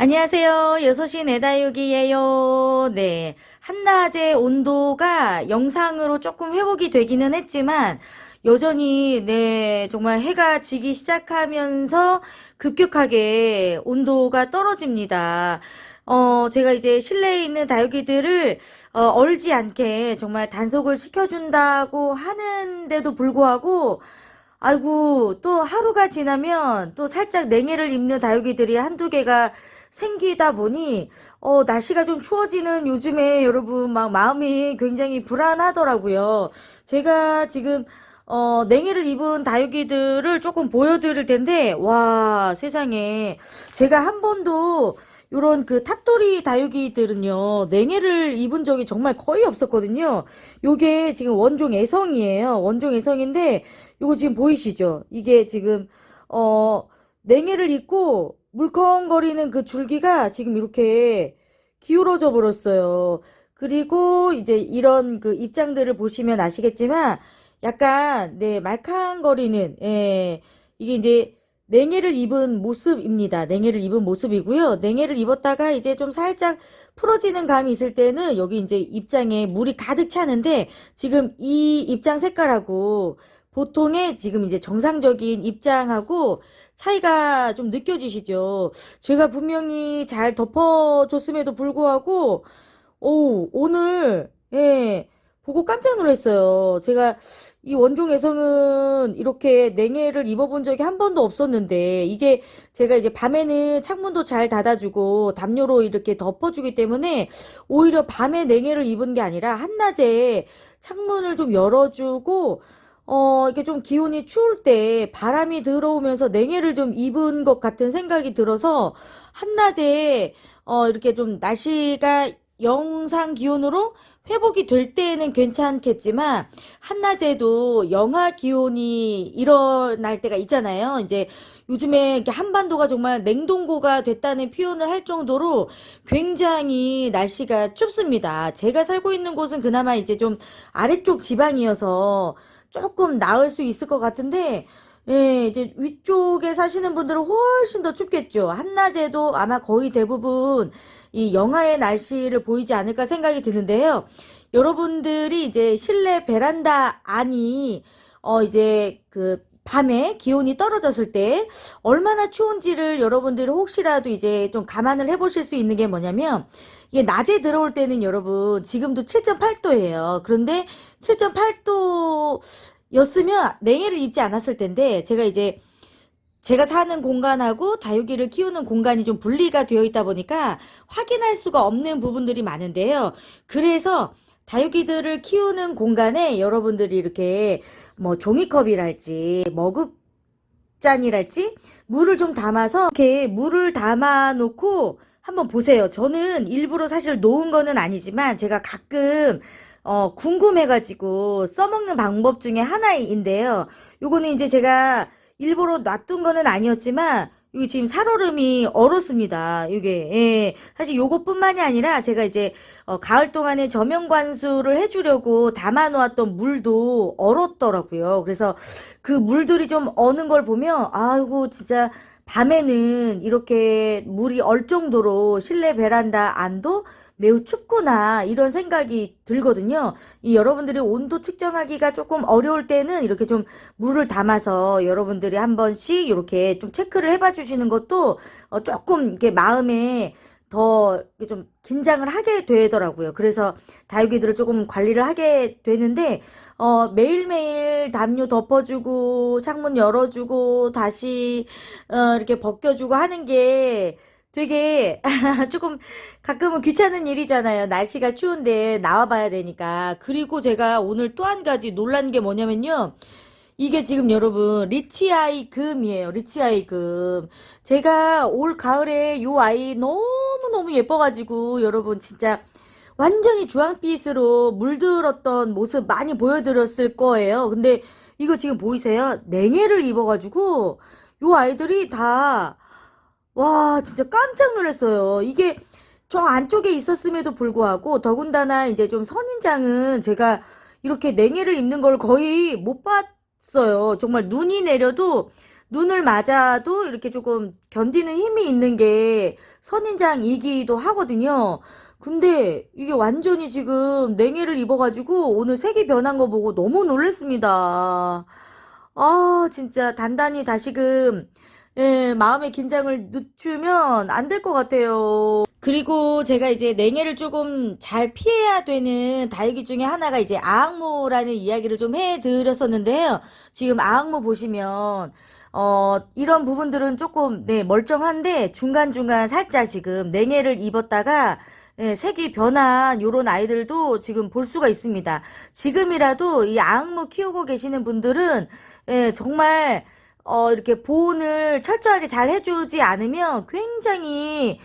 안녕하세요. 6시 내다육이에요. 네. 한낮의 온도가 영상으로 조금 회복이 되기는 했지만, 여전히, 네, 정말 해가 지기 시작하면서 급격하게 온도가 떨어집니다. 어, 제가 이제 실내에 있는 다육이들을, 어, 얼지 않게 정말 단속을 시켜준다고 하는데도 불구하고, 아이고, 또 하루가 지나면 또 살짝 냉해를 입는 다육이들이 한두 개가 생기다 보니, 어, 날씨가 좀 추워지는 요즘에 여러분 막 마음이 굉장히 불안하더라고요. 제가 지금, 어, 냉해를 입은 다육이들을 조금 보여드릴 텐데, 와, 세상에. 제가 한 번도 요런 그 탑돌이 다육이들은요, 냉해를 입은 적이 정말 거의 없었거든요. 요게 지금 원종 애성이에요. 원종 애성인데, 요거 지금 보이시죠? 이게 지금, 어, 냉해를 입고 물컹거리는 그 줄기가 지금 이렇게 기울어져 버렸어요. 그리고 이제 이런 그 입장들을 보시면 아시겠지만, 약간, 네, 말캉거리는, 예, 이게 이제 냉해를 입은 모습입니다. 냉해를 입은 모습이고요. 냉해를 입었다가 이제 좀 살짝 풀어지는 감이 있을 때는 여기 이제 입장에 물이 가득 차는데 지금 이 입장 색깔하고 보통의 지금 이제 정상적인 입장하고 차이가 좀 느껴지시죠? 제가 분명히 잘 덮어줬음에도 불구하고 오, 오늘, 예, 보고 깜짝 놀랐어요. 제가 이 원종 애성은 이렇게 냉해를 입어본 적이 한 번도 없었는데, 이게 제가 이제 밤에는 창문도 잘 닫아주고, 담요로 이렇게 덮어주기 때문에, 오히려 밤에 냉해를 입은 게 아니라, 한낮에 창문을 좀 열어주고, 어, 이렇게 좀 기온이 추울 때 바람이 들어오면서 냉해를 좀 입은 것 같은 생각이 들어서, 한낮에, 어, 이렇게 좀 날씨가 영상 기온으로 회복이 될 때는 괜찮겠지만, 한낮에도 영하 기온이 일어날 때가 있잖아요. 이제 요즘에 한반도가 정말 냉동고가 됐다는 표현을 할 정도로 굉장히 날씨가 춥습니다. 제가 살고 있는 곳은 그나마 이제 좀 아래쪽 지방이어서 조금 나을 수 있을 것 같은데, 예, 이제 위쪽에 사시는 분들은 훨씬 더 춥겠죠. 한낮에도 아마 거의 대부분 이 영하의 날씨를 보이지 않을까 생각이 드는데요. 여러분들이 이제 실내 베란다 안이 어 이제 그 밤에 기온이 떨어졌을 때 얼마나 추운지를 여러분들이 혹시라도 이제 좀 감안을 해보실 수 있는 게 뭐냐면 이게 낮에 들어올 때는 여러분 지금도 7.8도예요. 그런데 7.8도 였으면 냉해를 입지 않았을 텐데 제가 이제 제가 사는 공간하고 다육이를 키우는 공간이 좀 분리가 되어 있다 보니까 확인할 수가 없는 부분들이 많은데요. 그래서 다육이들을 키우는 공간에 여러분들이 이렇게 뭐 종이컵이랄지 머그잔이랄지 물을 좀 담아서 이렇게 물을 담아 놓고 한번 보세요. 저는 일부러 사실 놓은 거는 아니지만 제가 가끔 어, 궁금해가지고 써먹는 방법 중에 하나인데요. 요거는 이제 제가 일부러 놔둔 거는 아니었지만, 여기 지금 살얼음이 얼었습니다. 이게, 예. 사실 요것뿐만이 아니라 제가 이제, 어, 가을 동안에 저면 관수를 해주려고 담아놓았던 물도 얼었더라고요. 그래서 그 물들이 좀 어는 걸 보면, 아이고, 진짜, 밤에는 이렇게 물이 얼 정도로 실내 베란다 안도 매우 춥구나 이런 생각이 들거든요. 이 여러분들이 온도 측정하기가 조금 어려울 때는 이렇게 좀 물을 담아서 여러분들이 한 번씩 이렇게 좀 체크를 해봐 주시는 것도 어 조금 이렇게 마음에 더 좀 긴장을 하게 되더라고요. 그래서 다육이들을 조금 관리를 하게 되는데 어 매일매일 담요 덮어주고 창문 열어주고 다시 어 이렇게 벗겨주고 하는 게 되게 조금 가끔은 귀찮은 일이잖아요. 날씨가 추운데 나와봐야 되니까. 그리고 제가 오늘 또 한 가지 놀란 게 뭐냐면요. 이게 지금 여러분 리치아이 금이에요. 리치아이 금. 제가 올 가을에 요 아이 너무너무 예뻐가지고 여러분 진짜 완전히 주황빛으로 물들었던 모습 많이 보여드렸을 거예요. 근데 이거 지금 보이세요? 냉해를 입어가지고 요 아이들이 다 와, 진짜 깜짝 놀랐어요. 이게 저 안쪽에 있었음에도 불구하고 더군다나 이제 좀 선인장은 제가 이렇게 냉해를 입는 걸 거의 못 봤 어요. 정말 눈이 내려도 눈을 맞아도 이렇게 조금 견디는 힘이 있는 게 선인장이기도 하거든요. 근데 이게 완전히 지금 냉해를 입어가지고 오늘 색이 변한 거 보고 너무 놀랬습니다. 아, 진짜 단단히 다시금, 예, 마음의 긴장을 늦추면 안 될 것 같아요. 그리고 제가 이제 냉해를 조금 잘 피해야 되는 다육이 중에 하나가 이제 아악무라는 이야기를 좀 해드렸었는데요. 지금 아악무 보시면, 어, 이런 부분들은 조금, 네, 멀쩡한데 중간중간 살짝 지금 냉해를 입었다가 예, 색이 변한 요런 아이들도 지금 볼 수가 있습니다. 지금이라도 이 아악무 키우고 계시는 분들은 예, 정말 어, 이렇게 보온을 철저하게 잘 해주지 않으면 굉장히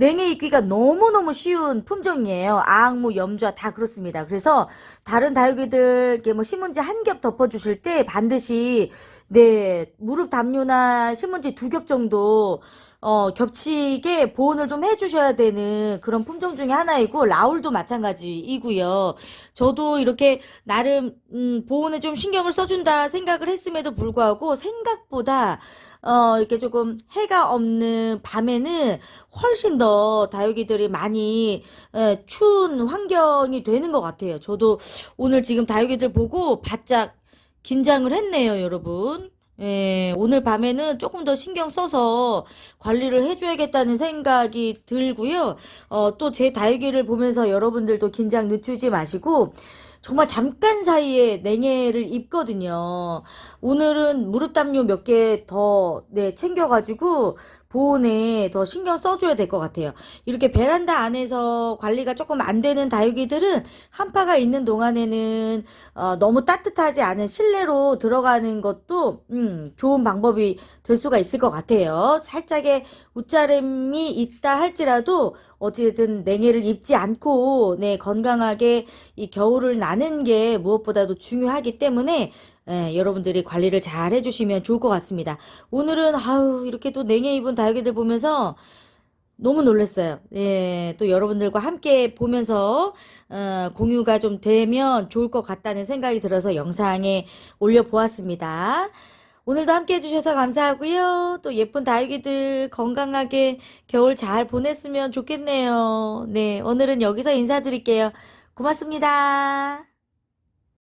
냉해 입기가 너무너무 쉬운 품종이에요. 아악무, 염좌 다 그렇습니다. 그래서 다른 다육이들 이렇게 뭐 신문지 한 겹 덮어주실 때 반드시 네 무릎 담요나 신문지 두 겹 정도 어, 겹치게 보온을 좀 해주셔야 되는 그런 품종 중에 하나이고, 라울도 마찬가지이고요. 저도 이렇게 나름, 음, 보온에 좀 신경을 써준다 생각을 했음에도 불구하고, 생각보다, 어, 이렇게 조금 해가 없는 밤에는 훨씬 더 다육이들이 많이, 에, 추운 환경이 되는 것 같아요. 저도 오늘 지금 다육이들 보고 바짝 긴장을 했네요, 여러분. 예, 오늘 밤에는 조금 더 신경 써서 관리를 해줘야겠다는 생각이 들고요. 어, 또 제 다육이를 보면서 여러분들도 긴장 늦추지 마시고, 정말 잠깐 사이에 냉해를 입거든요. 오늘은 무릎 담요 몇 개 더, 네, 챙겨가지고, 보온에 더 신경 써줘야 될 것 같아요. 이렇게 베란다 안에서 관리가 조금 안 되는 다육이들은 한파가 있는 동안에는 어, 너무 따뜻하지 않은 실내로 들어가는 것도 음, 좋은 방법이 될 수가 있을 것 같아요. 살짝의 웃자림이 있다 할지라도 어찌됐든 냉해를 입지 않고 네, 건강하게 이 겨울을 나 는게 무엇보다도 중요하기 때문에 예, 여러분들이 관리를 잘 해주시면 좋을 것 같습니다. 오늘은 아우 이렇게 또 냉해 입은 다육이들 보면서 너무 놀랐어요. 예, 또 여러분들과 함께 보면서 어, 공유가 좀 되면 좋을 것 같다는 생각이 들어서 영상에 올려보았습니다. 오늘도 함께 해주셔서 감사하고요. 또 예쁜 다육이들 건강하게 겨울 잘 보냈으면 좋겠네요. 네, 오늘은 여기서 인사드릴게요. 고맙습니다.